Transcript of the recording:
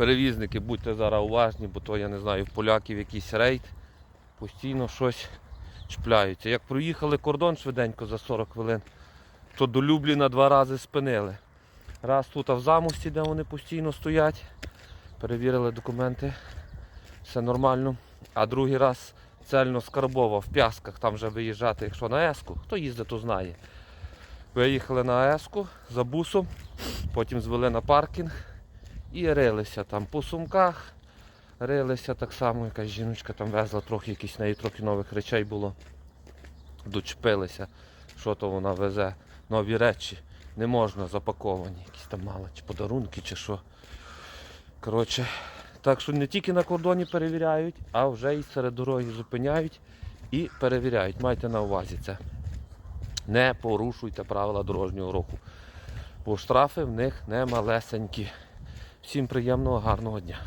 Перевізники, будьте зараз уважні, бо то я не знаю, в поляків якийсь рейд, постійно щось чіпляються. Як проїхали кордон швиденько за 40 хвилин, то до Любліна два рази спинили. Раз тут а в замості, де вони постійно стоять, перевірили документи, все нормально. А другий раз цельно Скарбова в Пясках, там вже виїжджати, якщо на Еску, хто їздить, то знає. Виїхали на Еску за бусом, потім звели на паркінг і рилися там по сумках. Рилися так само, якась жіночка там везла трохи, якісь неї трохи нових речей було. Дочепилися, що то вона везе. Нові речі не можна запаковані, якісь там мала, чи подарунки, чи що. Коротше, так що не тільки на кордоні перевіряють, а вже і серед дороги зупиняють і перевіряють. Майте на увазі це. Не порушуйте правила дорожнього руху. Бо штрафи в них не малесенькі. Всім приємного, гарного дня.